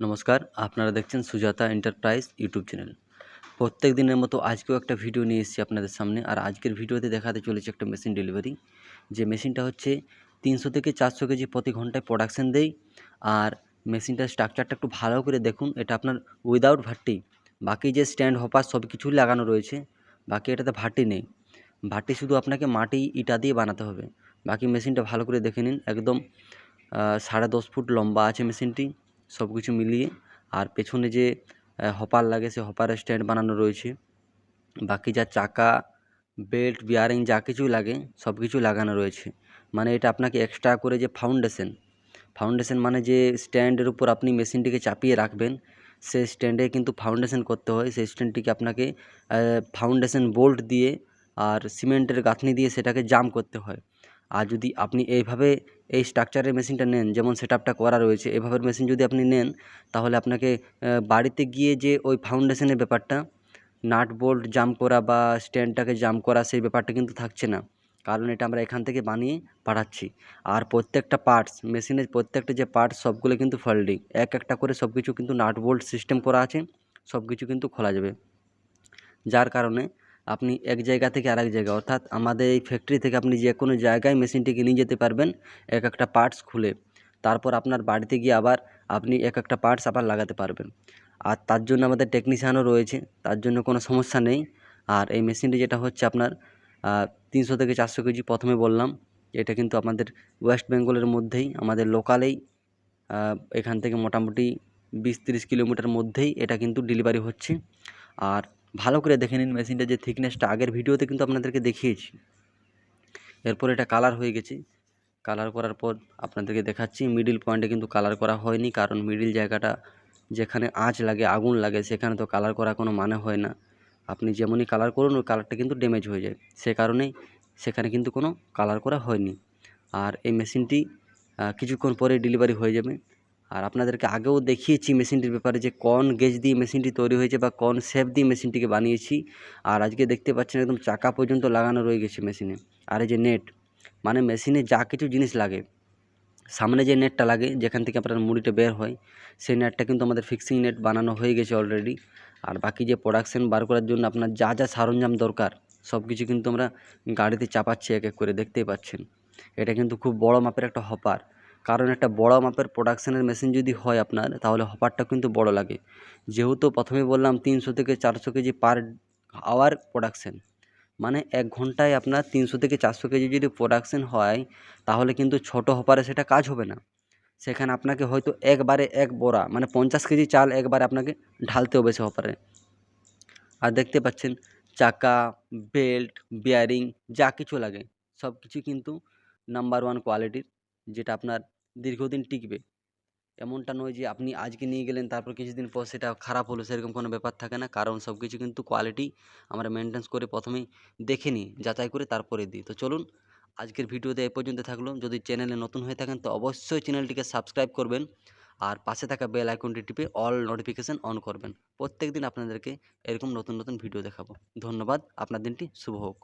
নমস্কার, আপনারা দেখছেন সুজাতা এন্টারপ্রাইজ ইউটিউব চ্যানেল। প্রত্যেক দিনের মতো আজকেও একটা ভিডিও নিয়ে এসেছি আপনাদের সামনে, আর আজকের ভিডিওতে দেখাতে চলেছে একটা মেশিন ডেলিভারি। যে মেশিনটা হচ্ছে তিনশো থেকে চারশো কেজি প্রতি ঘন্টায় প্রোডাকশান দেয় আর মেশিনটার স্ট্রাকচারটা একটু ভালো করে দেখুন, এটা আপনার উইদাউট ভাট্টি। বাকি যে স্ট্যান্ড হপার সব কিছুই লাগানো রয়েছে, বাকি এটাতে ভাট্টি নেই। ভাট্টি শুধু আপনাকে মাটি, ইটা দিয়ে বানাতে হবে। বাকি মেশিনটা ভালো করে দেখে নিন, একদম সাড়ে দশ ফুট লম্বা আছে মেশিনটি। সব কিছু মিলিয়ে। আর পেছনে যে হপার লাগে, সে হপারের স্ট্যান্ড বানানো রয়েছে। বাকি যা চাকা, বেল্ট বিয়ারিং যা কিছুই লাগে, সব কিছু লাগানো রয়েছে। মানে এটা আপনাকে এক্সট্রা করে যে ফাউন্ডেশন ফাউন্ডেশন মানে যে স্ট্যান্ডের উপর আপনি মেশিনটিকে চাপিয়ে রাখবেন সেই স্ট্যান্ডে কিন্তু ফাউন্ডেশন করতে হয়। সেই স্ট্যান্ডটিকে আপনাকে ফাউন্ডেশন বোল্ট দিয়ে আর সিমেন্টের গাঁথনি দিয়ে সেটাকে জাম করতে হয়। আর যদি আপনি এইভাবে এই স্ট্রাকচারের মেশিনটা নেন, যেমন সেট আপটা করা রয়েছে এভাবের মেশিন যদি আপনি নেন, তাহলে আপনাকে বাড়িতে গিয়ে যে ওই ফাউন্ডেশনের ব্যাপারটা নাট বোল্ট জাম করা বা স্ট্যান্ডটাকে জাম করা, সেই ব্যাপারটা কিন্তু থাকছে না। কারণ এটা আমরা এখান থেকে বানিয়ে পাঠাচ্ছি আর প্রত্যেকটা পার্টস মেশিনের প্রত্যেকটা যে পার্টস সবগুলো কিন্তু ফোল্ডিং এক একটা করে সব কিছু কিন্তু নাট বোল্ট সিস্টেম করা আছে সব কিছু কিন্তু খোলা যাবে। যার কারণে আপনি এক জায়গা থেকে আরেক জায়গা, অর্থাৎ আমাদের এই ফ্যাক্টরি থেকে আপনি যে কোনো জায়গায় মেশিনটিকে নিয়ে যেতে পারবেন, এক একটা পার্টস খুলে। তারপর আপনার বাড়িতে গিয়ে আবার আপনি এক একটা পার্টস আবার লাগাতে পারবেন। আর তার জন্য আমাদের টেকনিশিয়ানও রয়েছে, তার জন্য কোনো সমস্যা নেই। আর এই মেশিনটি যেটা হচ্ছে আপনার তিনশো থেকে চারশো কেজি প্রথমে বললাম, এটা কিন্তু আমাদের ওয়েস্ট বেঙ্গলের মধ্যেই, আমাদের লোকালেই এখান থেকে মোটামুটি বিশ তিরিশ কিলোমিটার মধ্যেই এটা কিন্তু ডেলিভারি হচ্ছে। আর ভালো করে দেখে নিন মেশিনটা, যে থিকনেসটা আগের ভিডিওতে কিন্তু আপনাদেরকে দেখিয়েছি। এরপর এটা কালার হয়ে গেছে। কালার করার পর আপনাদেরকে দেখাচ্ছি মিডিল পয়েন্টে কিন্তু কালার করা হয়নি, কারণ মিডিল জায়গাটা যেখানে আঁচ লাগে, আগুন লাগে, সেখানে তো কালার করা কোনো মানে হয় না। আপনি যেমনই কালার করুন, ওই কালারটা কিন্তু ড্যামেজ হয়ে যায়। সে কারণেই সেখানে কিন্তু কোনো কালার করা হয়নি। আর এই মেশিনটি কিছুক্ষণ পরে ডেলিভারি হয়ে যাবে। আর আপনাদেরকে আগেও দেখিয়েছি মেশিনটির ব্যাপারে যে কোন গেজ দিয়ে মেশিনটি তৈরি হয়েছে বা কোন শেপ দিয়ে মেশিনটিকে বানিয়েছি। আর আজকে দেখতে পাচ্ছেন একদম চাকা পর্যন্ত লাগানো রয়ে গেছে মেশিনে। আর এই যে নেট মানে মেশিনে যা কিছু জিনিস লাগে, সামনে যে নেটটা লাগে, যেখান থেকে আপনার মুড়িটা বের হয়, সেই নেটটা কিন্তু আমাদের ফিক্সিং নেট বানানো হয়ে গেছে অলরেডি আর বাকি যে প্রোডাকশান বার করার জন্য আপনার যা যা সরঞ্জাম দরকার সব কিছু কিন্তু আমরা গাড়িতে চাপাচ্ছি এক এক করে, দেখতেই পাচ্ছেন। এটা কিন্তু খুব বড় মাপের একটা হপার কারণ একটা বড় মাপের প্রোডাকশনের মেশিন যদি হয় আপনার, তাহলে হপারটা কিন্তু বড় লাগে। যেহেতু প্রথমে বললাম তিনশো থেকে চারশো কেজি পার আওয়ার প্রোডাকশান মানে এক ঘন্টায় আপনার তিনশো থেকে চারশো কেজি যদি প্রোডাকশান হয়, তাহলে কিন্তু ছোট হপারে সেটা কাজ হবে না। সেখানে আপনাকে হয়তো একবারে এক বোরা মানে পঞ্চাশ কেজি চাল একবারে আপনাকে ঢালতে হবে সে হপারে আর দেখতে পাচ্ছেন, চাকা বেল্ট বিয়ারিং যা কিছু লাগে সব কিছু কিন্তু নাম্বার ওয়ান কোয়ালিটির যেটা আপনার দীর্ঘদিন টিকবে। এমনটা নয় যে আপনি আজকে নিয়ে গেলেন, তারপর কিছুদিন পর সেটা খারাপ হলো, সেরকম কোনো ব্যাপার থাকে না। কারণ সব কিছু কিন্তু কোয়ালিটি আমরা মেনটেন্স করে প্রথমেই দেখে নিই, যাচাই করে তারপরে দিই। তো চলুন, আজকের ভিডিওতে এই পর্যন্ত থাকল। যদি চ্যানেলে নতুন হয়ে থাকেন, তো অবশ্যই চ্যানেলটিকে সাবস্ক্রাইব করবেন আর পাশে থাকা বেল আইকনটি টিপে অল নোটিফিকেশান অন করবেন। প্রত্যেক দিন আপনাদেরকে এরকম নতুন নতুন ভিডিও দেখাবো। ধন্যবাদ। আপনার দিনটি শুভ হোক।